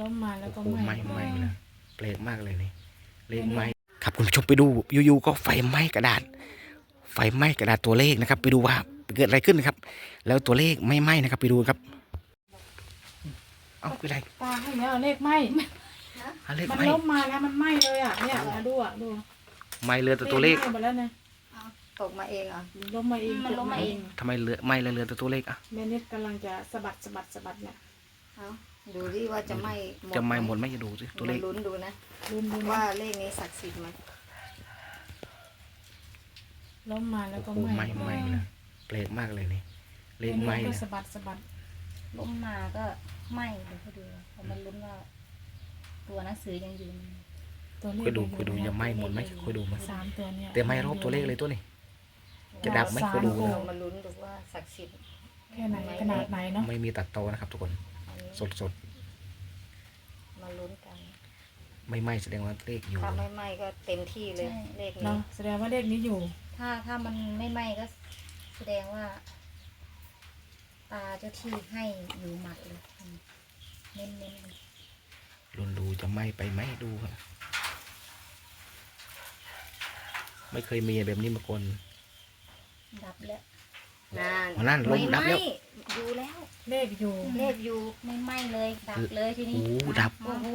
ล้มมาแล้วก็โอ้โหไหไหม้ม้ ไหม้เลยแปลกมากเลยนี่เลขไหม้ครับคุณผู้ชมไปดูอยู่ๆก็ไฟไหม้กระดาษ ไฟไหม้กระดาษตัวเลขนะครับ ไปดูว่าเกิดอะไรขึ้นนะครับ แล้วตัวเลขไม่ไหม้นะครับ ไปดูครับ เอ้าคืออะไรตาให้แล้วเลขไหม้อะเลขมันไหม้ล้มมาแล้วมันไหม้เลยอะเนี่ยมาดูอะดูไหม้เรือแต่ตัวเลขไหม้หมดแล้วนะตกมาเองเหรอ ล้มมาเองมันล้มมาเอง ทำไมเรือไหม้แล้วเรือแต่ตัวเลขอะแม่นิดกำลังจะสะบัดสะบัดสะบัดเนี่ยเอา ดูดิว่าจะไหม่หมดจะไหม้หมดไหมจะดูสิตัวเลขมาลุ้นดูนะลืมดูว่าว่าเลขนี้ศักดิ์สิทธิ์ไหมล้มมาแล้วโอ้ก็โหไหม้ไหม้ไหม้เลยแปลกมากเลยนี่เลขไหม้แม่นิดก็นะสะบัดสะบัดล้มมาก็ไหม้เดี๋ยวเขาดูเพราะมันลุ้นว่า ตัวหนังสือยังอยู่ตัวเลขคุยดูคุยดูจะไหม้หมดไหมคุยดูไหมสามตัวเนี่ยแต่ไหม้รอบตัวเลขเลยตัวนี้ จะดับไหมคุยดูโอ้นะเรามาลุ้นดูว่าศักดิ์สิทธิ์แค่ไหนขนาดไหนเนาะไม่มีตัดต่อนะครับทุกคนอันนี้ สดสดมาลุ้นกันๆไม่ไหม้แสดงว่าเลขอยู่ถ้าไม่ไหม้ก็เต็มที่เลยเลขนี้เนาะแสดงว่าเลขนี้อยู่ ถ้าถ้ามันไม่ไหม้ก็แสดงว่า ตาเจ้าที่ให้อยู่หมัดเลยอืมเน้นเน้นๆเลยรุนดูจะไหม้ไปไหมดูครับไม่เคยมีแบบนี้มาก่อนดับแล้ว นานอ๋อนั่นลมดับแล้วไม่ไหม้อยู่แล้ว เลขอยู่เลขอยู่ไม่ไหม้เลยดับเลยทีโอ้นี้โหดับ โอ้โห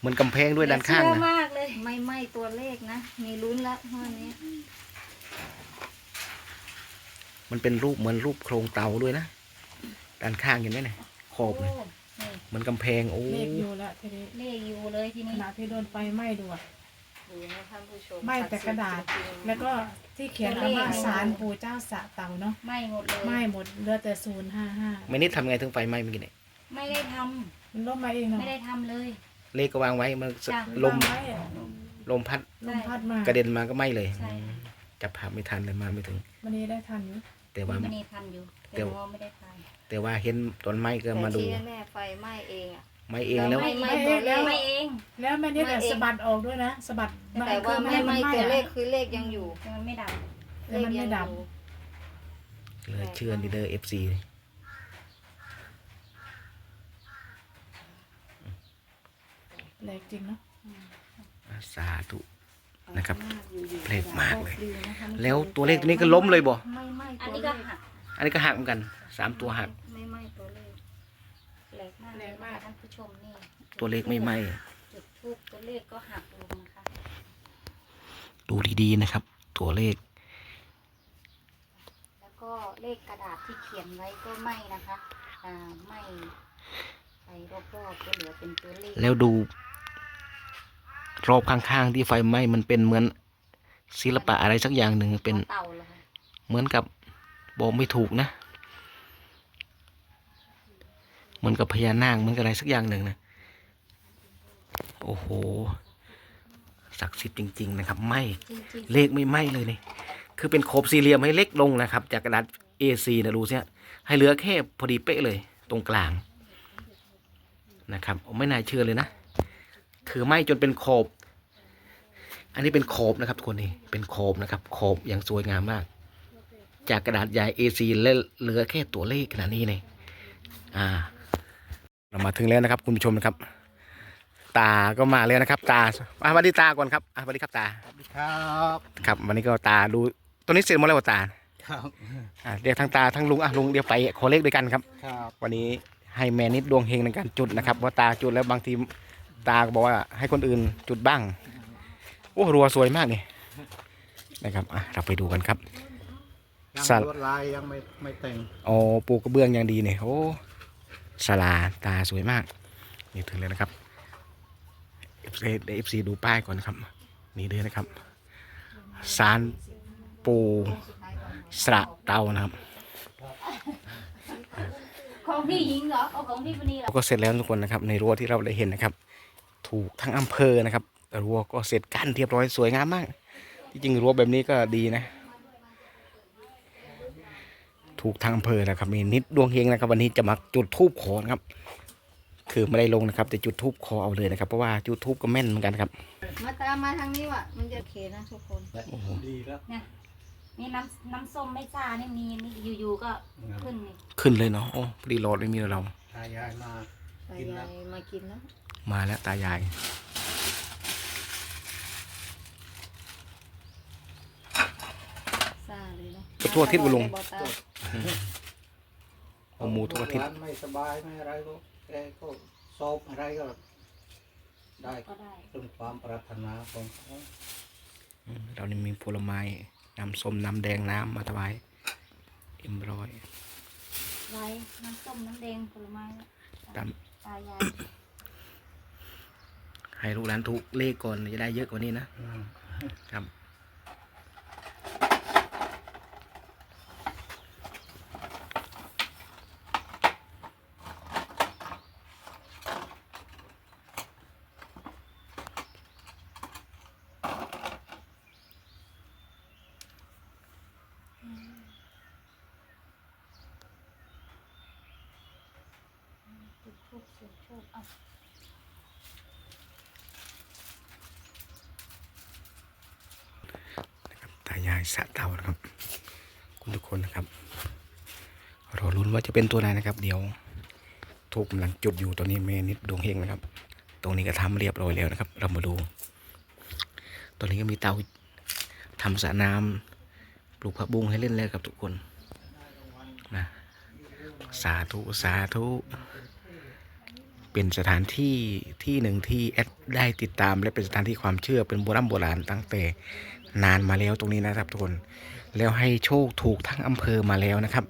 เหมือนกำแพงด้วยด้านข้างเชื่อนะมากเลย ไม่ไหม้ตัวเลขนะ มีลุ้นละวันนี้ มันเป็นรูปเหมือนรูปโครงเตาด้วยนะด้านข้างเห็นไหมเนี่ยขอบเลยโอ้นี่เหมือนกำแพงโอ้เลขอยู่แล้วทีนี้เลขอยู่เลยทีขนี้ณะที่โดนไฟไหม้ดู อะดูนะท่านผู้ชมไหม้แต่กระดาษศักดิ์สิทธิ์จริงๆแล้วก็ที่เขียนเอาว่าสารปู่เจ้าสะเต่าเนาะไหม้หมดเลยไหม้หมดเหลือแต่ศูนย์ห้าห้าไม่นิดทำไงถึงไฟไหม้เมื่อกี้เนี่ยไม่ได้ทำมันล้มมาเองเนาะไม่ได้ทำเลย เลขก็วางไว้มันจ้ะ ลมวางไว้อะลมพัดลมพัดมากระเด็นมาก็ไหม้เลยใช่ จับภาพไม่ทันเลยมาไม่ถึง วันนี้ได้ทันอยู่แต่ว่าไม่ได้ทันอยู่เดี๋แต่ยวว่าไม่ได้ทานแต่ว่าเห็นตอนไหม้ก็มาดูแต่ที่แน่ๆไฟไหม้เองอะ ไหม้เองแล้ว ไม่ไหม้ตัวเลขไม่เอง แล้วแม่นิดอะไม่เอง สะบัดออกด้วยนะสะบัดแต่ว่าไม่ไหม้คือตัวเลขอะคือเลขยังอยู่แต่มันไม่ดับแต่มันไม่ดับเลขยังอยู่เลยเชื่อดีเดอร์เอฟซีแปลกจริงเนาะสาธุ นะครับอยู่ๆแปลกมากเลยดีนะคะแล้วตัวเลขตัวนี้ก็ล้มเลยบ่ ไม่ไหม้อันตัวนี้เลก็ขหักอันนี้ก็หักเหมือนกันสามตัวหัก ไม่ไหม้ตัว เลขแปลกมากเลยนะคะท่านผู้ชมนี่ตัวเลขไม่ไหม้จุดทูบตัวเลขก็หักลงนะคะดูดีๆนะครับ ตัวเลขแล้วก็เลขกระดาษที่เขียนไว้ก็ไหม้นะคะอ่าไหม้ไปรอบๆก็เหลือเป็นตัวเลขแล้วดู รอบข้างๆที่ไฟไหม้มันเป็นเหมือนศิลปะอะไรสักอย่างหนึ่งเป็น เต่าเหรอคะเหมือนกับบอกไม่ถูกนะ เหมือนกับพญานาคเหมือนกับอะไรสักอย่างหนึ่งนะโอ้โหศักดิ์สิทธิ์จริง ๆ นะครับไหมจริงเลขไม่ไหมเลยนี่คือเป็นโคบสี่เหลี่ยมให้เล็กลงนะครับ จากกระดาษ A4 นะดูสิฮะให้เหลือแค่พอดีเป๊ะเลย ตรงกลางนะครับไม่น่าเชื่อเลยนะคือไหมจนเป็นโคบ อันนี้เป็นโคบนะครับทุกคนนี่เป็นโคบนะครับโคบอย่างสวยงามมาก จากกระดาษใหญ่ A4 และเหลือแค่ตัวเลขขนาดนี้เลยอ่า เรามาถึงแล้วนะครับ คุณผู้ชมนะครับ ตาก็มาแล้วนะครับ ตาอะสวัสดีตาก่อนครับอะสวัสดีครับตาครับครับ วันนี้ก็ตาดูตัวนี้เสร็จหมดแล้วเหรอตาครับอะเรียกทั้งตาทั้งลุงอะลุงเดี๋ยวไปขอเลขด้วยกันครับ ครับวันนี้ให้แม่นิดดวงเฮงในการจุดนะครับว่าตาจุดแล้วบางทีตาก็บอกว่าให้คนอื่นจุดบ้างโอ้รัวสวยมากนี่นะครับอะเราไปดูกันครับยังสัตว์ลวดลายยังไม่ไม่แต่งโอ้ปูกระเบื้องอย่างดีเนี่ยโอ้ สลาตาสวยมาก นี่ถึงเลยนะครับเอฟซีเอฟซีดูป้ายก่อนนะครับ นี่เลยนะครับสารปูสระเตานะครับของพี่หญิงเหรอเอาของพี่ปณีเหรอแล้วก็เสร็จแล้วทุกคนนะครับ ในรั้วที่เราได้เห็นนะครับ ถูกทั้งอำเภอนะครับรั้วก็เสร็จกั้นเรียบร้อยสวยงามมาก ที่จริงรั้วแบบนี้ก็ดีนะ ถูกทางอำเภอนะครับ มีนิดดวงเฮงนะครับ วันนี้จะมาจุดทูบขอนะครับ คือไม่ได้ลงนะครับ แต่จุดทูบขอเอาเลยนะครับเพราะว่าจุดทูบก็แม่นเหมือนกันครับ มาตามมาทางนี้ว่ะ มันจะโอเคนะทุกคน ดีแล้วเนี่ยนี่น้ำน้ำส้มไม่ซ่านี่มีนี่อยู่ๆก็ขึ้นนี่ขึ้นเลยเนาะโอ้พอดีรอดไม่มีเรา ตายายมาไปกินยาแล้วยมากินแล้วมาแล้วตายายซาเลยเนาะก็ทั่วอาทิตย์บุลุงบ่ตา เอาหมูทุกอาทิตย์ ร้นไม่สบายไม่อะไรก็แกก็สอบอะไรก็ได้ก็ได้เป็นความปรารถนาของเขาอืมเรานี่มีผลไม้น้ำส้มน้ำแดงน้ำมาถวายเอ็มร้อยไว้น้ำส้มน้ำแดงผลไม้ตามตายายให้ลูกหลานถูกเลขก่อนจะได้เยอะกว่านี้นะอืม ครับ สียงโชคเอาตายายสะเตานะครับ คุณทุกคนนะครับรอลุ้นว่าจะเป็นตัวไหนนะครับ เดี๋ยวทูบกำลังจุดอยู่ตอนนี้เมนิดดวงเฮงนะครับ ตรงนี้ก็ทำเรียบร้อยแล้วนะครับ เรามาดู ตอนนี้ก็มีเตาทำสระน้ำปลูกผักบุ้งให้เล่นแล้วครับทุกคนนะสาธุ สาธุ เป็นสถานที่ที่หนึ่งที่แอดได้ติดตาม และเป็นสถานที่ความเชื่อเป็นโบราณโบราณตั้งแต่นานมาแล้วตรงนี้นะครับทุกคน แล้วให้โชคถูกทั้งอำเภอมาแล้วนะครับ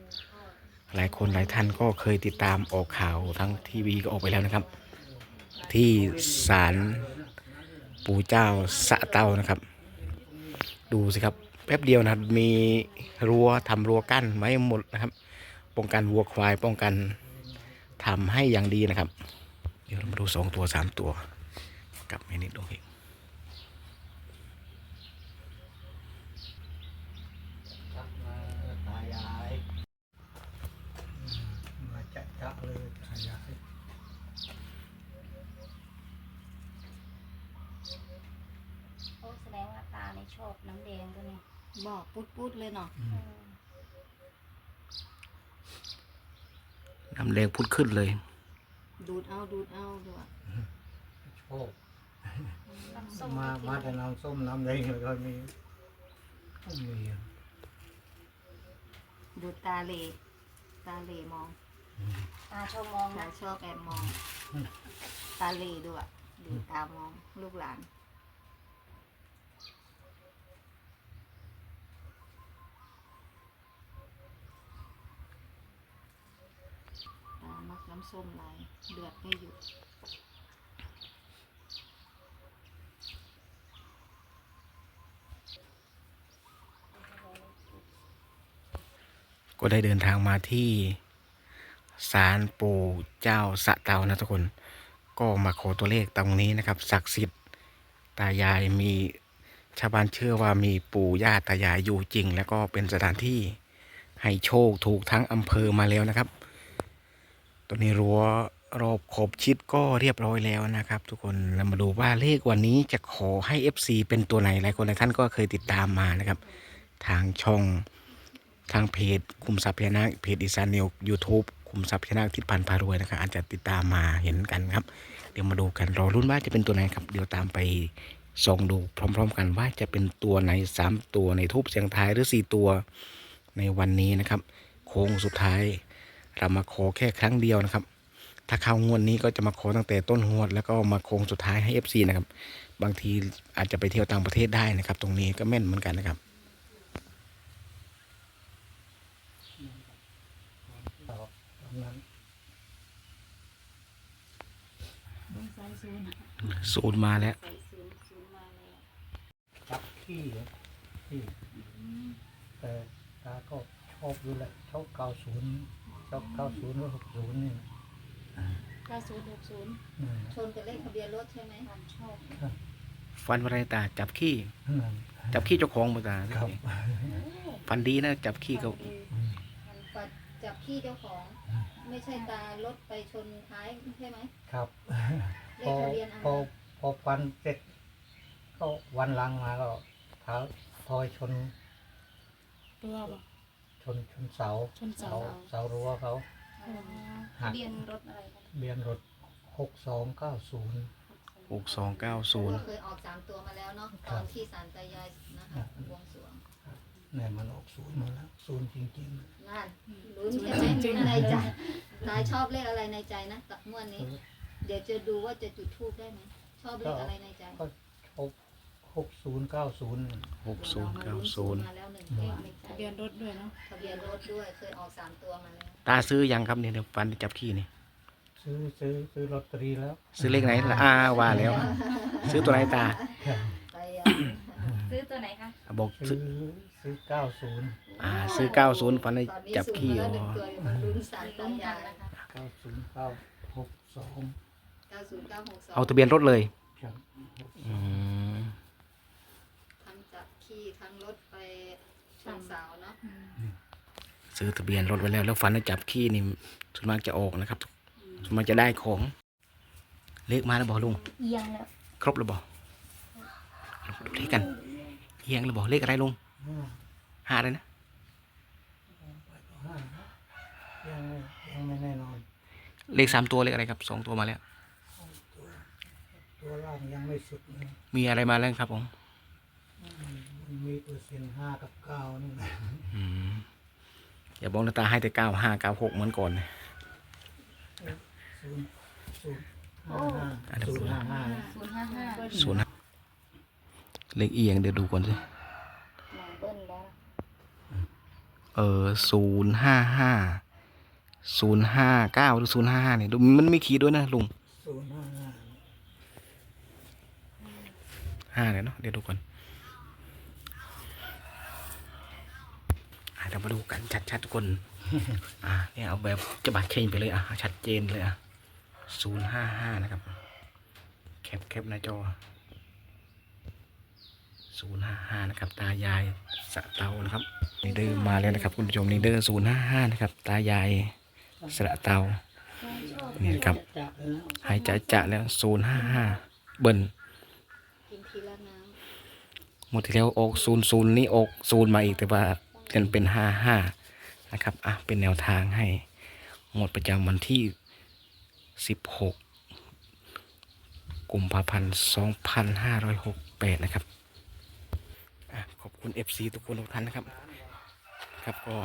หลายคนหลายท่านก็เคยติดตามออกข่าวทั้งทีวีก็ออกไปแล้วนะครับ ที่ศาลปู่เจ้าสะเตานะครับ ดูสิครับแป๊บเดียวนะครับมีรั้วทำรั้วกั้นไว้หมดนะครับ ป้องกันวัวควายป้องกันทำให้อย่างดีนะครับ เดี๋ยวเรามาดูสองตัวสามตัวกับเมนิดดวงเฮงชักมาตายายมาจัดจักเลยตายายโอ้แสดงว่าตาในชอบน้ำแดงตัวนี้บอกปุดๆเลยเนาะอืมน้ำแดงพุดขึ้นเลย ดูดเอาดูดเอาด้วยโชคน้ำส้มมากินมาแต่น้ำส้มน้ำแดงเลยก็มีก็มีดูดตาเหลตาเหลมอง ตาชอบมองตานะชอบแอบมอง ตาเหลด้วยดูตามองลูกหลาน ตามักน้ำส้มลายเดือดไม่หยุดก็ได้เดินทางมาที่ศาลปู่เจ้าสะเตานะทุกคน ก็มาขอตัวเลขตรงนี้นะครับศักดิ์สิทธิ์ตายายมีชาวบ้านเชื่อว่ามีปู่ย่าตายายอยู่จริง แล้วก็เป็นสถานที่ให้โชคถูกทั้งอำเภอมาแล้วนะครับ ตัวนี้รั้วรอบขอบชิดก็เรียบร้อยแล้วนะครับ ทุกคนเรามาดูว่าเลขวันนี้จะขอให้ FC เป็นตัวไหนหลายคนหลายท่านก็เคยติดตามมานะครับ ทางช่องทางเพจคุมทรัพย์พญานาคเพจอีสานนิวยูทูบคุมทรัพย์พญานาคทิศพันธ์พารวยนะครับอาจจะติดตามมาเห็นกันครับ เดี๋ยวมาดูกันรอรุ่นว่าจะเป็นตัวไหนครับ เดี๋ยวตามไปส่องดูพร้อม ๆ กันว่าจะเป็นตัวไหนสามตัวในทูบเสียงท้ายหรือสี่ตัวในวันนี้นะครับ โค้งสุดท้าย เรามาขอแค่ครั้งเดียวนะครับ ถ้าเข้างวดนี้ก็จะมาขอตั้งแต่ต้นงวด แล้วก็มาโค้งสุดท้ายให้ FC นะครับ บางทีอาจจะไปเที่ยวต่างประเทศได้นะครับ ตรงนี้ก็แม่นเหมือนกันนะครับศูนย์มาแล้วจับขี้เหรอขี้แต่ตาก็ชอบอยู่แหละชอบเก้าศูนย์ ชอบเก้าศูนย์หรือหกศูนย์นี่นะเก้าศูนย์หกศูนย์อืมชนกับเลขทะเบียนรถใช่ไหมชอบฟันวรายตาจับขี้ นั่นจับขี้เจ้าของมาตาครับฟันดีนะจับขี้เขามันปัดจับขี้เจ้าของ ไม่ใช่ตารถไปชนท้ายใช่ไหมครับ เลพขอทะเบียนอะพไรอพอฟันเสร็จก็วันหลังมาก็เท้าทอยชนตัวบ่ช นชนเสาชนเสา เสารั้วเขาทะเบียนรถอะไรกันเบียนรถหหกสองเก้าศูนย์ หกสองเก้าศูนย์ ก็เคยออกสามตัวมาแล้วเนาะตอนที่ศาลตายายนะคะบวงสรวงเนี่ยมันออกศูนย์มาแล้วศูนย์จริงนั่นลุ้นใช่ไหมลุ้นในใจตายชอบเลขอะไรในใจนะตักงวดนี้ เดี๋ยวจะดูว่าจะจุดทูบได้ไหมชอบเลขอะไรในใจ ๆ ก็หก หกศูนย์เก้าศูนย์หกศูนย์เก้าศูนย์มาแล้วหนึ่งเลขในใจทะเบียนรถด้วยเนาะทะเบียนรถด้วยเคยออกสามตัวมาแล้วตาซื้อยังครับเนี่ยเดี๋ยวฟันจับขี้นี่ซื้อซื้อซื้อลอตเตอรี่แล้วซื้อเลขไหนล่ะอ่าว่าแล้ว ซื้อตัวไหนตาไปอะซื้อตัวไหนคะอะบอกซื้ซื้ออซื้อเก้าศูนย์อ่าซื้อเก้าศูนย์ฟันให้ตอนนี้จับสูงขี้มาอ๋แล้วหนึ่งอตัวอยู่มันลุ้นศาลลุ้ตานกัยานยนะคะเก้าศูนย์เก้าหกสองเก้าศูนย์เก้าหกสองเอาทะเบียนรถเลยครับอืมทั้ งจับขี้ทั้งรถไปชนเสาเนาะซื้อทะเบียนรถไว้แล้ว แล้วฟันให้จับขี้นี่ส่วนมากจะออกนะครับส่วนมากจะได้ของ เลขมาแล้วบอกลุง เอียงแล้วครบแล้วบอกดูเลขกันเอียงแล้วบอกเลขอะไรลุงห้าห้าเลยนะห้ายังยังไม่แน่นอน เลขสามตัวเลขอะไรครับสองตัวมาแล้ว ตัวล่างยังไม่สุดเลยมีอะไรมาแล้วครับผม มันมีเปอร์เซ็นต์ห้ากับเก้านี่แหละอืมอย่าบอกนะตาให้แต่เก้าห้าเก้าหกเหมือนก่อนนะศูนย์ศูนย์ห้าห้าอะเดี๋ยวศูนย์ห้าห้าศูนย์ห้าห้าศูนย์ห้าเลขเอียงเดี๋ยวดูก่อนสิหมอเบิ้ลแล้วเออศูนย์ห้าห้าศูนย์ห้าเก้าหรือศูนย์ห้าห้าเนี่ยดูมันไม่ขีดด้วยนะลุงศูนย์ห้าห้าห้าเลยเนาะเดี๋ยวดูก่อนอะ เรามาดูกันชัดๆทุกคน อะเนี่ยเอาแบบจะบัดเข่งไปเลยอะชัดเจนเลยอะศูนย์ห้าห้านะครับ แคปแคปหน้าจอศูนย์ห้าห้านะครับ ตายายสะเตานะครับนี่เดินมาแล้วนะครับ คุณผู้ชมนี่เดินศูนย์ห้าห้านะครับ ตายายสระเตานี่นะครับจับแล้วหายใจจะแล้วศูนย์ห้าห้าเบิ้ลกินทีละน้หมดที่แล้วออกศูนย์ศูนย์นี่ออกศูนย์มาอีกแต่ว่า กันเป็นห้าห้านะครับอะเป็นแนวทางให้หมดประจำวันที่สิบหกกุมภาพันธ์สองพันห้าร้อยหกแปดนะครับอะขอบคุณ FC ทุกคนทุกท่านนะครับ ครับก็